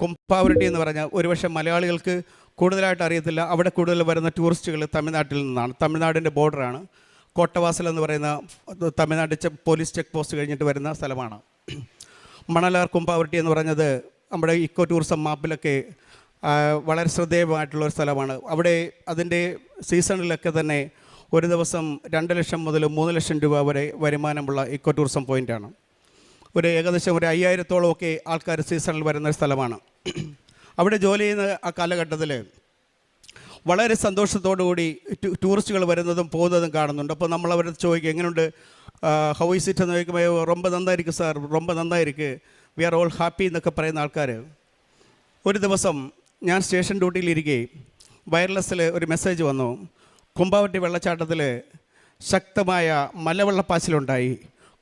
കുംഭാവരട്ടി എന്ന് പറഞ്ഞാൽ ഒരുപക്ഷെ മലയാളികൾക്ക് കൂടുതലായിട്ട് അറിയത്തില്ല. അവിടെ കൂടുതൽ വരുന്ന ടൂറിസ്റ്റുകൾ തമിഴ്നാട്ടിൽ നിന്നാണ്. തമിഴ്നാടിന്റെ ബോർഡറാണ്. കോട്ടവാസൽ എന്ന് പറയുന്ന തമിഴ്നാട് പോലീസ് ചെക്ക് പോസ്റ്റ് കഴിഞ്ഞിട്ട് വരുന്ന സ്ഥലമാണ്. മണലാർ കുമ്പാവരട്ടി എന്ന് പറഞ്ഞത് നമ്മുടെ ഇക്കോ ടൂറിസം മാപ്പിലൊക്കെ വളരെ ശ്രദ്ധേയമായിട്ടുള്ള ഒരു സ്ഥലമാണ്. അവിടെ അതിന്റെ സീസണിലൊക്കെ തന്നെ ഒരു ദിവസം രണ്ട് ലക്ഷം മുതൽ മൂന്ന് ലക്ഷം രൂപ വരെ വരുമാനമുള്ള ഇക്കോ ടൂറിസം പോയിന്റാണ് ഒരു ഏകദേശം ഒരു അയ്യായിരത്തോളം ഒക്കെ ആൾക്കാർ സീസണിൽ വരുന്ന സ്ഥലമാണ്. അവിടെ ജോലി ചെയ്യുന്ന ആ കാലഘട്ടത്തിൽ വളരെ സന്തോഷത്തോടുകൂടി ടു- ടൂറിസ്റ്റുകൾ വരുന്നതും പോകുന്നതും കാണുന്നുണ്ട്. അപ്പോൾ നമ്മൾ അവരുടെ ചോദിക്കും എങ്ങനെയുണ്ട് ഹൗ ഈസ് ഇറ്റ് എന്ന് ചോദിക്കുമ്പോൾ റൊമ്പ നന്നായിരിക്കും സാർ റൊമ്പ നന്നായിരിക്കും. വി ആർ ഓൾ ഹാപ്പി എന്നൊക്കെ പറയുന്ന ആൾക്കാർ. ഒരു ദിവസം ഞാൻ സ്റ്റേഷൻ ഡ്യൂട്ടിയിലിരിക്കെ വയർലെസ്സിൽ ഒരു മെസ്സേജ് വന്നു. കുമ്പാവട്ടി വെള്ളച്ചാട്ടത്തിൽ ശക്തമായ മലവെള്ളപ്പാച്ചിലുണ്ടായി.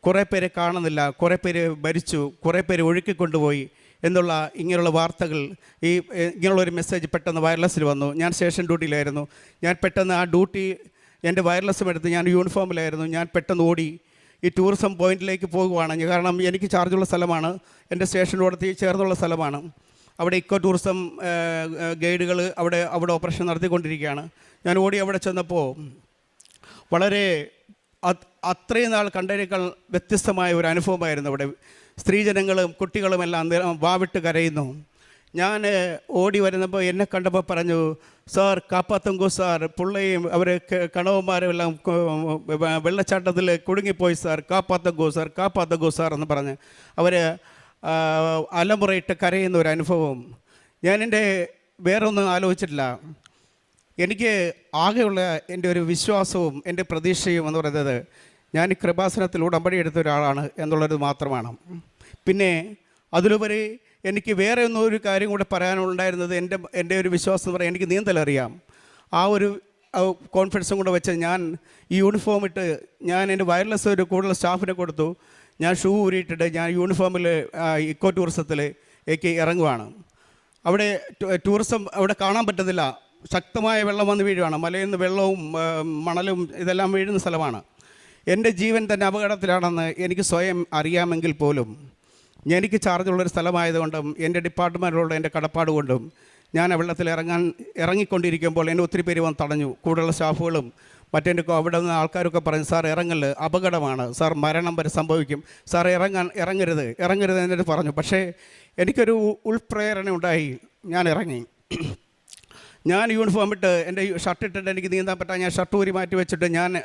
കുറേ പേരെ കാണുന്നില്ല കുറേ പേര് മരിച്ചു കുറേ പേര് ഒഴുക്കിക്കൊണ്ടുപോയി എന്നുള്ള ഇങ്ങനെയുള്ള വാർത്തകൾ ഈ ഇങ്ങനെയുള്ള ഒരു മെസ്സേജ് പെട്ടെന്ന് വയർലെസ്സിൽ വന്നു. ഞാൻ സ്റ്റേഷൻ ഡ്യൂട്ടിയിലായിരുന്നു ഞാൻ പെട്ടെന്ന് ആ ഡ്യൂട്ടി എന്റെ വയർലെസ്സും എടുത്ത് ഞാൻ യൂണിഫോമിലായിരുന്നു ഞാൻ പെട്ടെന്ന് ഓടി ഈ ടൂറിസം പോയിന്റിലേക്ക് പോകുവാണ്. കാരണം എനിക്ക് ചാർജുള്ള സ്ഥലമാണ്. എന്റെ സ്റ്റേഷനോടത്തി ചേർന്നുള്ള സ്ഥലമാണ്. അവിടെ ഇക്കോ ടൂറിസം ഗൈഡുകൾ അവിടെ അവിടെ ഓപ്പറേഷൻ നടത്തിക്കൊണ്ടിരിക്കുകയാണ്. ഞാൻ ഓടി അവിടെ ചെന്നപ്പോൾ വളരെ അത്രയും നാൾ കണ്ടതിനേക്കാൾ വ്യത്യസ്തമായ ഒരു അനുഭവമായിരുന്നു അവിടെ. സ്ത്രീജനങ്ങളും കുട്ടികളും എല്ലാം വാവിട്ട് കരയുന്നു. ഞാൻ ഓടി വരുന്നപ്പോൾ എന്നെ കണ്ടപ്പോൾ പറഞ്ഞു സാർ കാപ്പാത്തുങ്കു സാർ പുള്ളയും അവർ കണവന്മാരും എല്ലാം വെള്ളച്ചാട്ടത്തിൽ കുടുങ്ങിപ്പോയി സാർ. കാപ്പാത്തങ്കു സാർ കാപ്പാത്തങ്കു സാർ എന്ന് പറഞ്ഞ് അവർ അലമുറയിട്ട് കരയുന്ന ഒരു അനുഭവം. ഞാൻ എന്റെ വേറെ ഒന്നും ആലോചിച്ചിട്ടില്ല. എനിക്ക് ആകെയുള്ള എന്റെ ഒരു വിശ്വാസവും എന്റെ പ്രതീക്ഷയും എന്ന് പറയുന്നത് ഞാൻ കൃപാസനത്തിൽ ഉടമ്പടി എടുത്ത ഒരാളാണ് എന്നുള്ളത് മാത്രമാണ് പിന്നെ അതിലുപരി എനിക്ക് വേറെ ഒന്നും ഒരു കാര്യം കൂടെ പറയാനുണ്ടായിരുന്നത് എന്റെ എന്റെ ഒരു വിശ്വാസം എന്ന് പറയാൻ എനിക്ക് നീന്തലറിയാം ആ ഒരു കോൺഫിഡൻസും കൂടെ വെച്ച് ഞാൻ ഈ യൂണിഫോം ഇട്ട് ഞാൻ എന്റെ വയർലെസ് ഒരു കൂടുതൽ സ്റ്റാഫിനെ കൊടുത്തു. ഞാൻ ഷൂ ഊരിയിട്ടിട്ട് ഞാൻ യൂണിഫോമിൽ ഇക്കോ ടൂറിസത്തിൽ എനിക്ക് ഇറങ്ങുവാണ്. അവിടെ ടൂറിസം അവിടെ കാണാൻ പറ്റത്തില്ല. ശക്തമായ വെള്ളം വന്ന് വീഴുവാണ്. മലയിൽ നിന്ന് വെള്ളവും മണലും ഇതെല്ലാം വീഴുന്ന സ്ഥലമാണ്. എന്റെ ജീവൻ തന്നെ അപകടത്തിലാണെന്ന് എനിക്ക് സ്വയം അറിയാമെങ്കിൽ പോലും എനിക്ക് ചാർജുള്ളൊരു സ്ഥലമായതുകൊണ്ടും എന്റെ ഡിപ്പാർട്ട്മെന്റിലുള്ള എന്റെ കടപ്പാട് കൊണ്ടും ഞാൻ ആ വെള്ളത്തിൽ ഇറങ്ങാൻ ഇറങ്ങിക്കൊണ്ടിരിക്കുമ്പോൾ എന്നെ ഒത്തിരി പേര് വന്ന് തടഞ്ഞു. കൂടുതലുള്ള സ്റ്റാഫുകളും മറ്റെന്റെ അവിടെ നിന്ന് ആൾക്കാരൊക്കെ പറഞ്ഞു സാർ ഇറങ്ങൽ അപകടമാണ്. സാർ മരണം വരെ സംഭവിക്കും. സാർ ഇറങ്ങാൻ ഇറങ്ങരുത്. ഇറങ്ങരുത് എന്നിട്ട് പറഞ്ഞു. പക്ഷേ എനിക്കൊരു ഉൾപ്രേരണ ഉണ്ടായി ഞാൻ ഇറങ്ങി. ഞാൻ യൂണിഫോം ഇട്ട് എന്റെ ഷർട്ട് ഇട്ടിട്ട് എനിക്ക് നീന്താൻ പറ്റാൻ ഞാൻ ഷർട്ട് ഊരി മാറ്റി വെച്ചിട്ട് ഞാൻ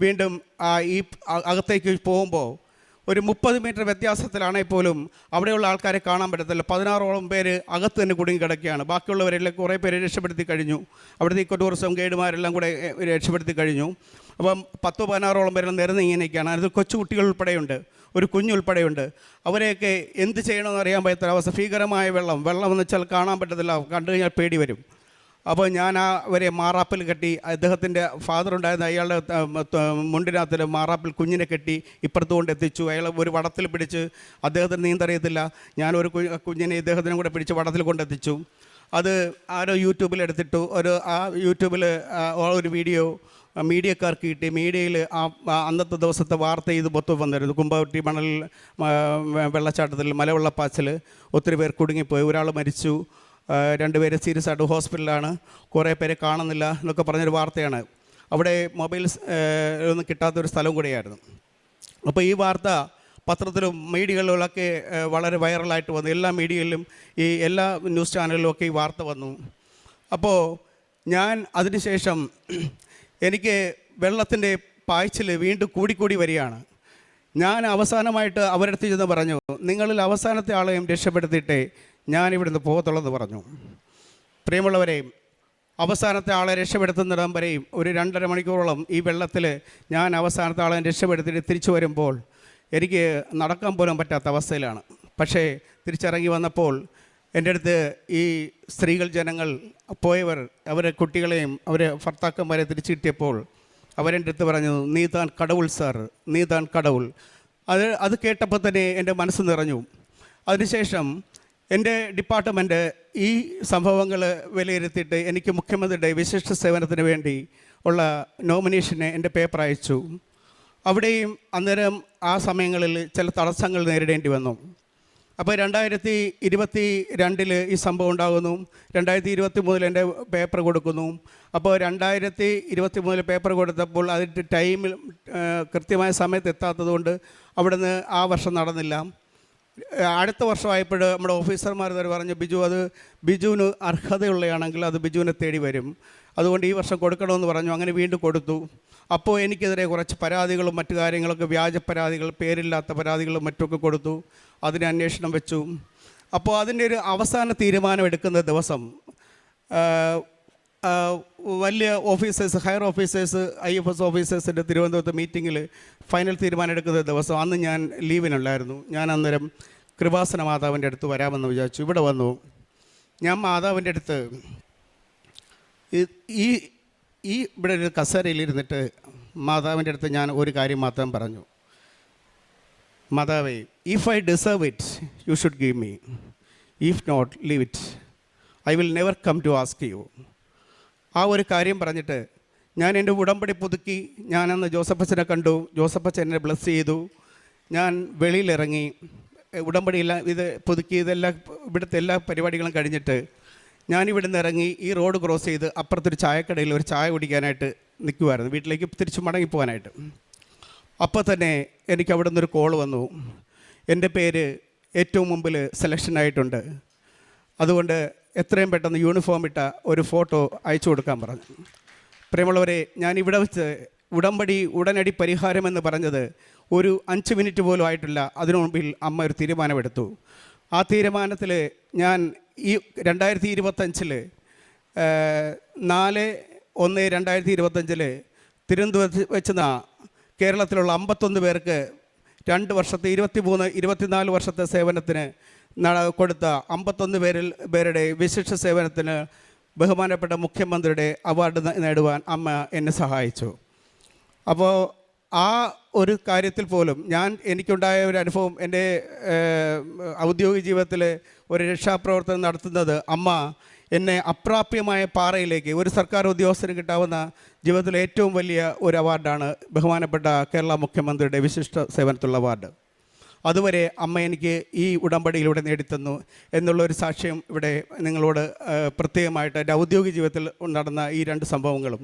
വീണ്ടും ആ ഈ അകത്തേക്ക് പോകുമ്പോൾ ഒരു മുപ്പത് മീറ്റർ വ്യത്യാസത്തിലാണെങ്കിൽ പോലും അവിടെയുള്ള ആൾക്കാരെ കാണാൻ പറ്റത്തില്ല. പതിനാറോളം പേര് അകത്ത് തന്നെ കുടുങ്ങി കിടക്കുകയാണ്. ബാക്കിയുള്ളവരെല്ലാം കുറേ പേര് രക്ഷപ്പെടുത്തി കഴിഞ്ഞു. അവിടുത്തെ ഇക്കോ ടൂറിസം ഗൈഡുമാരെല്ലാം കൂടെ രക്ഷപ്പെടുത്തി കഴിഞ്ഞു. അപ്പം പത്തോ പതിനാറോളം പേരെല്ലാം നിരന്ന് ഇങ്ങനെയൊക്കെയാണ്. അതായത് കൊച്ചു കുട്ടികൾ ഉൾപ്പെടെയുണ്ട്. ഒരു കുഞ്ഞുൾപ്പെടെയുണ്ട് അവരെയൊക്കെ എന്ത് ചെയ്യണമെന്ന് അറിയാൻ പറ്റാത്ത ഭീകരമായ വെള്ളം. വെള്ളം എന്ന് വെച്ചാൽ കാണാൻ പറ്റത്തില്ല. കണ്ടു കഴിഞ്ഞാൽ പേടി വരും. അപ്പോൾ ഞാൻ ആ അവരെ മാറാപ്പിൽ കെട്ടി അദ്ദേഹത്തിന്റെ ഫാദർ ഉണ്ടായിരുന്ന അയാളുടെ മുണ്ടിനകത്തിൽ മാറാപ്പിൽ കുഞ്ഞിനെ കെട്ടി ഇപ്പുറത്ത് കൊണ്ട് എത്തിച്ചു. അയാൾ ഒരു വടത്തിൽ പിടിച്ച് അദ്ദേഹത്തിന് നീന്തറിയത്തില്ല ഞാൻ ഒരു കുഞ്ഞിനെ ഇദ്ദേഹത്തിനും കൂടെ പിടിച്ച് വടത്തിൽ കൊണ്ടെത്തിച്ചു അത് ആരോ യൂട്യൂബിൽ എടുത്തിട്ടു. ഒരു ആ യൂട്യൂബിൽ ഒരു വീഡിയോ മീഡിയക്കാർക്ക് കിട്ടി. മീഡിയയിൽ ആ അന്നത്തെ ദിവസത്തെ വാർത്ത ഇത് മൊത്തം വന്നിരുന്നു. കുമ്പവട്ടി മണൽ വെള്ളച്ചാട്ടത്തിൽ മലവെള്ളപ്പാച്ചിൽ ഒത്തിരി പേർ കുടുങ്ങിപ്പോയി. ഒരാൾ മരിച്ചു. രണ്ടുപേര് സീരിയസ് ആയിട്ട് ഹോസ്പിറ്റലാണ് കുറേ പേരെ കാണുന്നില്ല എന്നൊക്കെ പറഞ്ഞൊരു വാർത്തയാണ്. അവിടെ മൊബൈൽ ഒന്നും കിട്ടാത്തൊരു സ്ഥലം കൂടിയായിരുന്നു. അപ്പോൾ ഈ വാർത്ത പത്രത്തിലും മീഡിയകളിലൊക്കെ വളരെ വൈറലായിട്ട് വന്നു. എല്ലാ മീഡിയയിലും ഈ എല്ലാ ന്യൂസ് ചാനലിലും ഒക്കെ ഈ വാർത്ത വന്നു. അപ്പോൾ ഞാൻ അതിനുശേഷം എനിക്ക് വെള്ളത്തിന്റെ പായ്ച്ചിൽ വീണ്ടും കൂടിക്കൂടി വരികയാണ്. ഞാൻ അവസാനമായിട്ട് അവരടുത്ത് ചെന്ന് പറഞ്ഞു നിങ്ങളിൽ അവസാനത്തെ ആളെയും രക്ഷപ്പെടുത്തിയിട്ടേ ഞാൻ ഇവിടുന്ന് പോകത്തുള്ളെന്ന് പറഞ്ഞു. പ്രിയമുള്ളവരെയും അവസാനത്തെ ആളെ രക്ഷപ്പെടുത്തുന്നിടം വരെയും ഒരു രണ്ടര മണിക്കൂറോളം ഈ വെള്ളത്തിൽ ഞാൻ അവസാനത്തെ ആളെ രക്ഷപ്പെടുത്തിയിട്ട് തിരിച്ചു വരുമ്പോൾ എനിക്ക് നടക്കാൻ പോലും പറ്റാത്ത അവസ്ഥയിലാണ്. പക്ഷേ തിരിച്ചിറങ്ങി വന്നപ്പോൾ എന്റെ അടുത്ത് ഈ സ്ത്രീകൾ ജനങ്ങൾ പോയവർ അവരെ കുട്ടികളെയും അവരെ ഭർത്താക്കന്മാരെ തിരിച്ചു കിട്ടിയപ്പോൾ അവരെന്റെ അടുത്ത് പറഞ്ഞു നീ താൻ കടവുൾ സാർ നീ താൻ കടവുൾ. അത് അത് കേട്ടപ്പോൾ തന്നെ എന്റെ മനസ്സ് നിറഞ്ഞു. അതിനുശേഷം എന്റെ ഡിപ്പാർട്ട്മെന്റ് ഈ സംഭവങ്ങൾ വിലയിരുത്തിയിട്ട് എനിക്ക് മുഖ്യമന്ത്രിയുടെ വിശിഷ്ട സേവനത്തിന് വേണ്ടി ഉള്ള നോമിനേഷന് എന്റെ പേപ്പർ അയച്ചു. അവിടെയും അന്നേരം ആ സമയങ്ങളിൽ ചില തടസ്സങ്ങൾ നേരിടേണ്ടി വന്നു. അപ്പോൾ രണ്ടായിരത്തി ഇരുപത്തി രണ്ടിൽ ഈ സംഭവം ഉണ്ടാകുന്നു. രണ്ടായിരത്തി ഇരുപത്തി മൂന്നിൽ എന്റെ പേപ്പർ കൊടുക്കുന്നു. അപ്പോൾ രണ്ടായിരത്തി ഇരുപത്തി മൂന്നിൽ പേപ്പർ കൊടുത്തപ്പോൾ അതിന്റെ ടൈമിൽ കൃത്യമായ സമയത്ത് എത്താത്തതുകൊണ്ട് അവിടുന്ന് ആ വർഷം നടന്നില്ല. അടുത്ത വർഷമായപ്പോൾ നമ്മുടെ ഓഫീസർമാർ തന്നെ പറഞ്ഞു ബിജു അത് ബിജുവിന് അർഹതയുള്ളതാണെങ്കിൽ അത് ബിജുവിനെ തേടി വരും. അതുകൊണ്ട് ഈ വർഷം കൊടുക്കണമെന്ന് പറഞ്ഞു അങ്ങനെ വീണ്ടും കൊടുത്തു. അപ്പോൾ എനിക്കെതിരെ കുറച്ച് പരാതികളും മറ്റു കാര്യങ്ങളൊക്കെ വ്യാജ പരാതികൾ പേരില്ലാത്ത പരാതികളും മറ്റുമൊക്കെ കൊടുത്തു. അതിന് അന്വേഷണം വെച്ചു. അപ്പോൾ അതിന്റെ ഒരു അവസാന തീരുമാനം എടുക്കുന്ന ദിവസം വലിയ officers higher officers I F S ഓഫീസേഴ്സിന്റെ തിരുവനന്തപുരത്ത് മീറ്റിങ്ങിൽ ഫൈനൽ തീരുമാനം എടുക്കുന്ന ദിവസം അന്ന് ഞാൻ ലീവിനുണ്ടായിരുന്നു. ഞാൻ അന്നേരം കൃപാസന മാതാവിന്റെ അടുത്ത് വരാമെന്ന് വിചാരിച്ചു. ഇവിടെ വന്നു. ഞാൻ മാതാവിന്റെ അടുത്ത് ഈ ഈ ഇവിടെ ഒരു കസേരയിലിരുന്നിട്ട് മാതാവിന്റെ അടുത്ത് ഞാൻ ഒരു കാര്യം മാത്രം പറഞ്ഞു. മാതാവേ if I deserve it you should give me if not leave it I will never come to ask you ആ ഒരു കാര്യം പറഞ്ഞിട്ട് ഞാൻ എന്റെ ഉടമ്പടി പുതുക്കി. ഞാനന്ന് ജോസഫച്ചനെ കണ്ടു. ജോസഫച്ചൻ എന്നെ ബ്ലസ് ചെയ്തു. ഞാൻ വെളിയിലിറങ്ങി. ഉടമ്പടിയെല്ലാം ഇത് പുതുക്കി ഇതെല്ലാം ഇവിടുത്തെ എല്ലാ പരിപാടികളും കഴിഞ്ഞിട്ട് ഞാൻ ഇവിടുന്ന് ഇറങ്ങി ഈ റോഡ് ക്രോസ് ചെയ്ത് അപ്പുറത്തൊരു ചായക്കടയിൽ ഒരു ചായ കുടിക്കാനായിട്ട് നിൽക്കുമായിരുന്നു വീട്ടിലേക്ക് തിരിച്ചു മടങ്ങിപ്പോകാനായിട്ട് അപ്പോൾ തന്നെ എനിക്ക് അവിടെ നിന്നൊരു കോൾ വന്നു. എന്റെ പേര് ഏറ്റവും മുമ്പിൽ സെലക്ഷൻ ആയിട്ടുണ്ട്. അതുകൊണ്ട് എത്രയും പെട്ടെന്ന് യൂണിഫോം ഇട്ട ഒരു ഫോട്ടോ അയച്ചു കൊടുക്കാൻ പറഞ്ഞു. പ്രിയമുള്ളവരെ ഞാൻ ഇവിടെ വെച്ച് ഉടമ്പടി ഉടനടി പരിഹാരമെന്ന് പറഞ്ഞത് ഒരു അഞ്ച് മിനിറ്റ് പോലും ആയിട്ടില്ല. അതിനു മുമ്പിൽ അമ്മ ഒരു തീരുമാനമെടുത്തു. ആ തീരുമാനത്തിൽ ഞാൻ ഈ രണ്ടായിരത്തി ഇരുപത്തഞ്ചിൽ നാല് ഒന്ന് രണ്ടായിരത്തി ഇരുപത്തഞ്ചിൽ തിരുവനന്തപുരത്ത് വെച്ചുന്ന കേരളത്തിലുള്ള അമ്പത്തൊന്ന് പേർക്ക് രണ്ട് വർഷത്തെ ഇരുപത്തി മൂന്ന് ഇരുപത്തിനാല് വർഷത്തെ സേവനത്തിന് കൊടുത്ത അമ്പത്തൊന്ന് പേരിൽ പേരുടെ വിശിഷ്ട സേവനത്തിന് ബഹുമാനപ്പെട്ട മുഖ്യമന്ത്രിയുടെ അവാർഡ് നേടുവാൻ അമ്മ എന്നെ സഹായിച്ചു. അപ്പോൾ ആ ഒരു കാര്യത്തിൽ പോലും ഞാൻ എനിക്കുണ്ടായ ഒരു അനുഭവം എന്റെ ഔദ്യോഗിക ജീവിതത്തിൽ ഒരു രക്ഷാപ്രവർത്തനം നടത്തുന്നത് അമ്മ എന്നെ അപ്രാപ്യമായ പാറയിലേക്ക് ഒരു സർക്കാർ ഉദ്യോഗസ്ഥന് കിട്ടാവുന്ന ജീവിതത്തിലെ ഏറ്റവും വലിയ ഒരു അവാർഡാണ് ബഹുമാനപ്പെട്ട കേരള മുഖ്യമന്ത്രിയുടെ വിശിഷ്ട സേവനത്തിലുള്ള അവാർഡ്. അതുവരെ അമ്മ എനിക്ക് ഈ ഉടമ്പടിയിലൂടെ നേടിത്തന്നു എന്നുള്ള ഒരു സാക്ഷ്യം ഇവിടെ നിങ്ങളോട് പ്രത്യേകമായിട്ട് എന്റെ ഔദ്യോഗിക ജീവിതത്തിൽ നടന്ന ഈ രണ്ട് സംഭവങ്ങളും